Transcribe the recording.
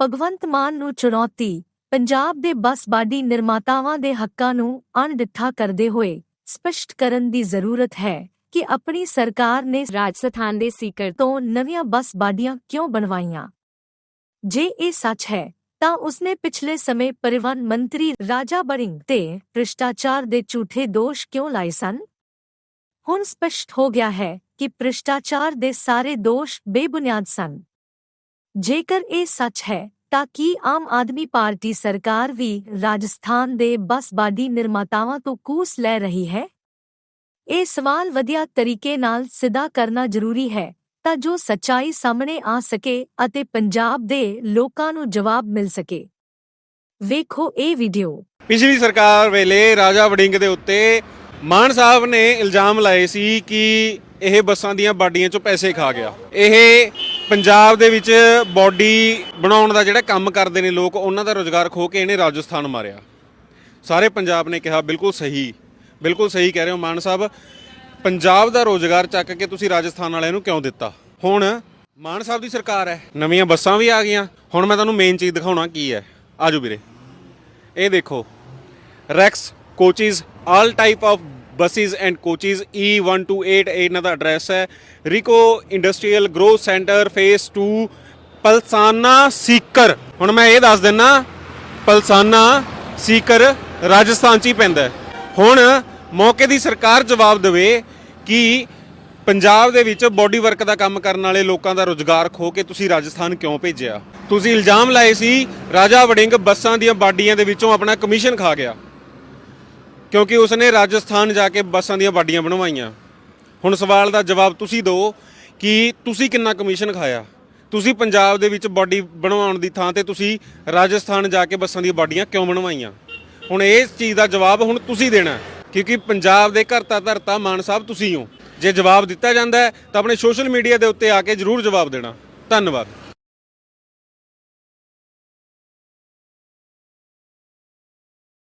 ਭਗਵੰਤ ਮਾਨ ਨੂੰ ਚੁਣੌਤੀ, ਪੰਜਾਬ ਦੇ ਬੱਸ ਬਾਡੀ ਨਿਰਮਾਤਾਵਾਂ ਦੇ ਹੱਕਾਂ ਨੂੰ ਅਣਡਿੱਠਾ ਕਰਦੇ ਹੋਏ ਸਪਸ਼ਟ ਕਰਨ ਦੀ ਜ਼ਰੂਰਤ ਹੈ ਕਿ ਆਪਣੀ ਸਰਕਾਰ ਨੇ ਰਾਜਸਥਾਨ ਦੇ ਸੀਕਰ ਤੋਂ ਨਵੀਆਂ ਬੱਸ ਬਾਡੀਆਂ ਕਿਉਂ ਬਣਵਾਈਆਂ? ਜੇ ਇਹ ਸੱਚ ਹੈ, ਤਾਂ ਉਸਨੇ ਪਿਛਲੇ ਸਮੇਂ ਪਰਿਵਹਨ ਮੰਤਰੀ ਰਾਜਾ ਬਰਿੰਗ ਤੇ ਭ੍ਰਿਸ਼ਟਾਚਾਰ ਦੇ ਝੂਠੇ ਦੋਸ਼ ਕਿਉਂ ਲਾਏ ਸਨ? ਹੁਣ ਸਪਸ਼ਟ ਹੋ ਗਿਆ ਹੈ ਕਿ ਭ੍ਰਿਸ਼ਟਾਚਾਰ ਦੇ ਸਾਰੇ ਦੋਸ਼ ਬੇਬੁਨਿਆਦ ਸਨ। ਜੇਕਰ ਇਹ ਸੱਚ ਹੈ, ਤਾਂ ਕੀ ਆਮ ਆਦਮੀ ਪਾਰਟੀ ਸਰਕਾਰ ਵੀ ਰਾਜਸਥਾਨ ਦੇ ਬੱਸ ਬਾਡੀ ਨਿਰਮਾਤਾਵਾਂ ਤੋਂ ਕੂਸ ਲੈ ਰਹੀ ਹੈ? ਇਹ ਸਵਾਲ ਵਧੀਆ ਤਰੀਕੇ ਨਾਲ ਸਿੱਧਾ ਕਰਨਾ ਜ਼ਰੂਰੀ ਹੈ, ਤਾਂ ਜੋ ਸੱਚਾਈ ਸਾਹਮਣੇ ਆ ਸਕੇ ਅਤੇ ਪੰਜਾਬ ਦੇ ਲੋਕਾਂ ਨੂੰ ਜਵਾਬ ਮਿਲ ਸਕੇ। ਵੇਖੋ ਇਹ ਵੀਡੀਓ। ਪਿਛਲੀ ਸਰਕਾਰ ਵੇਲੇ ਰਾਜਾ ਵੜਿੰਗ ਦੇ ਉੱਤੇ ਮਾਨ ਸਾਹਿਬ ਨੇ ਇਲਜ਼ਾਮ ਲਾਏ ਸੀ ਕਿ ਇਹ ਬੱਸਾਂ ਦੀਆਂ ਬਾਡੀਆਂ ਚੋਂ ਪੈਸੇ ਖਾ ਗਿਆ। ਇਹ ਪੰਜਾਬ ਦੇ ਵਿੱਚ ਬਾਡੀ ਬਣਾਉਣ ਦਾ ਜਿਹੜਾ ਕੰਮ ਕਰਦੇ ਨੇ ਲੋਕ, ਉਹਨਾਂ ਦਾ ਰੋਜ਼ਗਾਰ ਖੋ ਕੇ ਇਹਨੇ ਰਾਜਸਥਾਨ ਮਾਰਿਆ। ਸਾਰੇ ਪੰਜਾਬ ਨੇ ਕਿਹਾ, ਬਿਲਕੁਲ ਸਹੀ ਬਿਲਕੁਲ ਸਹੀ ਕਹਿ ਰਹੇ ਹੋ ਮਾਨ ਸਾਹਿਬ। ਪੰਜਾਬ ਦਾ ਰੋਜ਼ਗਾਰ ਚੱਕ ਕੇ ਤੁਸੀਂ ਰਾਜਸਥਾਨ ਵਾਲਿਆਂ ਨੂੰ ਕਿਉਂ ਦਿੱਤਾ? ਹੁਣ ਮਾਨ ਸਾਹਿਬ ਦੀ ਸਰਕਾਰ ਹੈ, ਨਵੀਆਂ ਬੱਸਾਂ ਵੀ ਆ ਗਈਆਂ। ਹੁਣ ਮੈਂ ਤੁਹਾਨੂੰ ਮੇਨ ਚੀਜ਼ ਦਿਖਾਉਣਾ ਕੀ ਹੈ। ਆਜੋ ਵੀਰੇ। ਇਹ ਦੇਖੋ Rex coaches all type of buses and coaches E1288 ਇਹਨਾਂ ਦਾ ਐਡਰੈਸ ਹੈ। RIICO industrial growth centre phase 2 Palsana Sikar. ਹੁਣ ਮੈਂ ਇਹ ਦੱਸ ਦਿੰਨਾ, ਪਲਸਾਨਾ ਸੀਕਰ ਰਾਜਸਥਾਨ ਚ ਹੀ ਪੈਂਦਾ ਹੁਣ ਮੌਕੇ ਦੀ ਸਰਕਾਰ ਜਵਾਬ ਦੇਵੇ ਕਿ ਪੰਜਾਬ ਦੇ ਵਿੱਚ ਬੋਡੀ ਵਰਕ ਦਾ ਕੰਮ ਕਰਨ ਵਾਲੇ ਲੋਕਾਂ ਦਾ ਰੋਜ਼ਗਾਰ ਖੋ ਕੇ ਤੁਸੀਂ ਰਾਜਸਥਾਨ ਕਿਉਂ ਭੇਜਿਆ? ਤੁਸੀਂ ਇਲਜ਼ਾਮ ਲਾਏ ਸੀ, ਰਾਜਾ ਵੜਿੰਗ ਬੱਸਾਂ ਦੀਆਂ ਬਾਡੀਆਂ ਦੇ ਵਿੱਚੋਂ ਆਪਣਾ ਕਮਿਸ਼ਨ ਖਾ ਗਿਆ। ਕਿਉਂਕਿ ਉਸਨੇ ਰਾਜਸਥਾਨ ਜਾ ਕੇ ਬੱਸਾਂ ਦੀਆਂ ਬਾਡੀਆਂ ਬਣਵਾਈਆਂ। ਹੁਣ ਸਵਾਲ ਦਾ ਜਵਾਬ ਤੁਸੀਂ ਦਿਓ ਕਿ ਤੁਸੀਂ ਕਿੰਨਾ ਕਮਿਸ਼ਨ ਖਾਇਆ? ਤੁਸੀਂ ਪੰਜਾਬ ਦੇ ਵਿੱਚ ਬਾਡੀ ਬਣਵਾਉਣ ਦੀ ਥਾਂ ਤੇ ਤੁਸੀਂ ਰਾਜਸਥਾਨ ਜਾ ਕੇ ਬੱਸਾਂ ਦੀਆਂ ਬਾਡੀਆਂ ਕਿਉਂ ਬਣਵਾਈਆਂ? ਹੁਣ ਇਸ ਚੀਜ਼ ਦਾ ਜਵਾਬ ਹੁਣ ਤੁਸੀਂ ਦੇਣਾ ਕਿਉਂਕਿ ਪੰਜਾਬ ਦੇ ਘਰਤਾ ਧਰਤਾ ਮਾਨ ਸਾਹਿਬ ਤੁਸੀਂ ਹੋ। ਜੇ ਜਵਾਬ ਦਿੱਤਾ ਜਾਂਦਾ ਤਾਂ ਆਪਣੇ ਸੋਸ਼ਲ ਮੀਡੀਆ ਦੇ ਉੱਤੇ ਆ ਕੇ ਜਰੂਰ ਜਵਾਬ ਦੇਣਾ। ਧੰਨਵਾਦ।